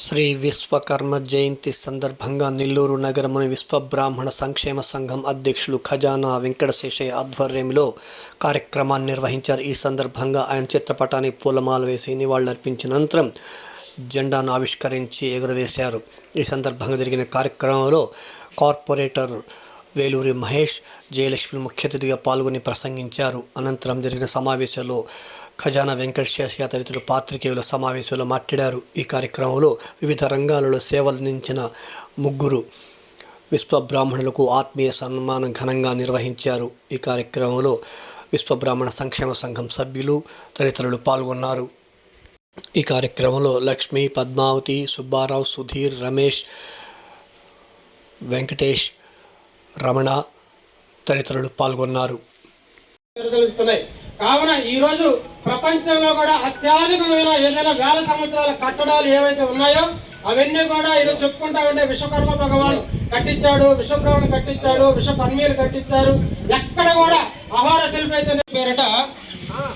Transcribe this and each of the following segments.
శ్రీ విశ్వకర్మ జయంతి సందర్భంగా నెల్లూరు నగరముని విశ్వబ్రాహ్మణ సంక్షేమ సంఘం అధ్యక్షులు ఖజానా వెంకటశేషయ్య ఆధ్వర్యంలో కార్యక్రమాన్ని నిర్వహించారు. ఈ సందర్భంగా ఆయన చిత్రపటాన్ని పూలమాల వేసి నివాళులర్పించిన అనంతరం జెండాను ఆవిష్కరించి ఎగురవేశారు. ఈ సందర్భంగా జరిగిన కార్యక్రమంలో కార్పొరేటర్ వేలూరి మహేష్ జయలక్ష్మి ముఖ్య అతిథిగా పాల్గొని ప్రసంగించారు. అనంతరం జరిగిన సమావేశంలో ఖజానా వెంకటేశ్వర తదితరులు పాత్రికేయుల సమావేశంలో మాట్లాడారు. ఈ కార్యక్రమంలో వివిధ రంగాలలో సేవలందించిన ముగ్గురు విశ్వ బ్రాహ్మణులకు ఆత్మీయ సన్మానం ఘనంగా నిర్వహించారు. ఈ కార్యక్రమంలో విశ్వ బ్రాహ్మణ సంక్షేమ సంఘం సభ్యులు తదితరులు పాల్గొన్నారు. ఈ కార్యక్రమంలో లక్ష్మి పద్మావతి సుబ్బారావు సుధీర్ రమేష్ వెంకటేష్ రమణ తదితరులు పాల్గొన్నారు. కావున ఈరోజు ప్రపంచంలో కూడా అత్యాధునికమైన ఏదైనా వేల సంవత్సరాల కట్టడాలు ఏవైతే ఉన్నాయో అవన్నీ కూడా ఈరోజు చెప్పుకుంటా ఉంటే విశ్వకర్మ భగవాన్ కట్టించాడు విశ్వబ్రహ్మణ కట్టించాడు విశ్వకర్మీలు కట్టించారు. ఎక్కడ కూడా ఆహార శిల్పి అయితే పేరట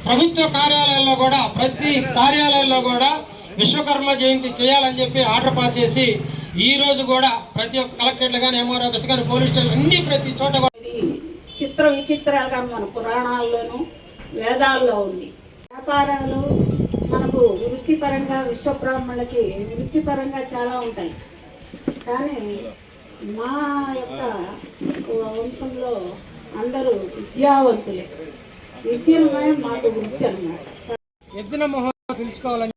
ప్రభుత్వ కార్యాలయాల్లో కూడా ప్రతి కార్యాలయాల్లో కూడా విశ్వకర్మ జయంతి చేయాలని చెప్పి ఆర్డర్ పాస్ చేసి ఈ రోజు కూడా ప్రతి ఒక్క కలెక్టరేట్లు కానీ ఎంఆర్ ఆఫీస్ కానీ పోలీస్ స్టేషన్ అన్ని ప్రతి చోట చిత్ర విచిత్రాలుగా మన పురాణాల్లోనూ వేదాల్లో ఉంది. వ్యాపారాలు మనకు వృత్తిపరంగా విశ్వబ్రాహ్మణులకి వృత్తిపరంగా చాలా ఉంటాయి. కానీ మా యొక్క వంశంలో అందరూ విద్యావంతులే. విద్యలమే మాకు వృత్తి అన్నమాట. యజ్ఞ మహోత్సవం తెలుసుకోవాలని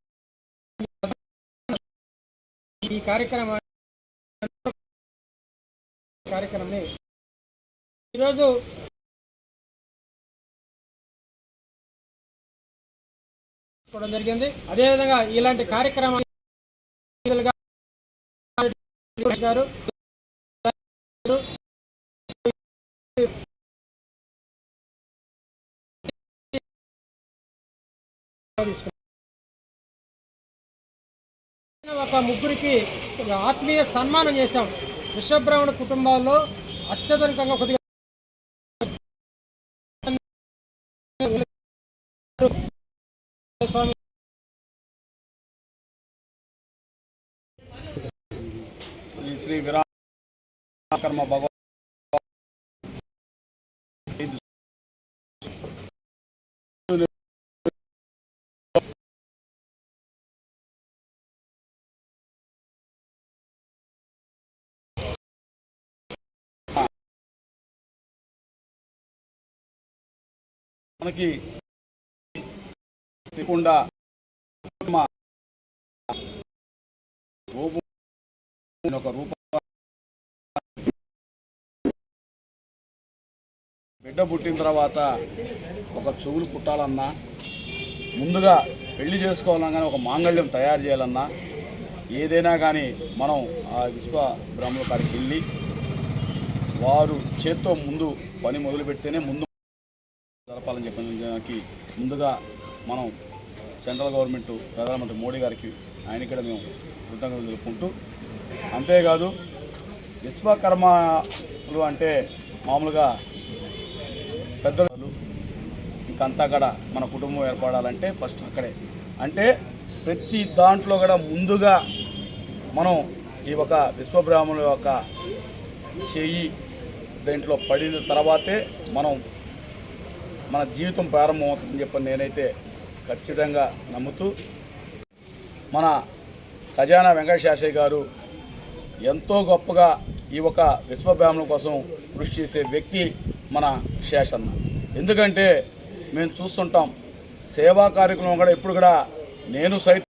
ఈ కార్యక్రమం కార్యక్రమం ఈరోజు తీసుకోవడం జరిగింది. అదేవిధంగా ఇలాంటి కార్యక్రమాలు గారు ఒక ముగ్గురికి ఆత్మీయ సన్మానం చేశాం. విశ్వబ్రాహ్మణ కుటుంబాల్లో అత్యధికంగా కొద్దిగా స్వామి. శ్రీ శ్రీ విరాకర్మ భగవ మనకి ఒక రూప బిడ్డ పుట్టిన తర్వాత ఒక చెవులు పుట్టాలన్నా ముందుగా పెళ్ళి చేసుకోవాలన్నా కానీ ఒక మాంగళ్యం తయారు చేయాలన్నా ఏదైనా కానీ మనం ఆ విశ్వ బ్రహ్మల కాడికి వెళ్ళి వారు చేత్తో ముందు పని మొదలు పెడితేనే ముందు చెప్పాలని చెప్పడానికి ముందుగా మనం సెంట్రల్ గవర్నమెంట్ ప్రధానమంత్రి మోడీ గారికి ఆయన కూడా మేము కృతజ్ఞతలు తెలుపుకుంటూ అంతేకాదు విశ్వకర్మలు అంటే మామూలుగా పెద్దలు ఇంకంతా కూడా మన కుటుంబం ఏర్పడాలంటే ఫస్ట్ అక్కడే. అంటే ప్రతి దాంట్లో కూడా ముందుగా మనం ఈ ఒక విశ్వబ్రాహ్మణుల యొక్క చెయ్యి దీంట్లో పడిన తర్వాతే మనం మన జీవితం ప్రారంభమవుతుందని చెప్పి నేనైతే ఖచ్చితంగా నమ్ముతూ మన ఖజానా వెంకటశాస్త్రి గారు ఎంతో గొప్పగా ఈ ఒక విశ్వబ్రాహ్మణుల కోసం కృషి చేసే వ్యక్తి మన శేషన్న. ఎందుకంటే మేము చూస్తుంటాం సేవా కార్యక్రమం కూడా ఇప్పుడు కూడా నేను సైతం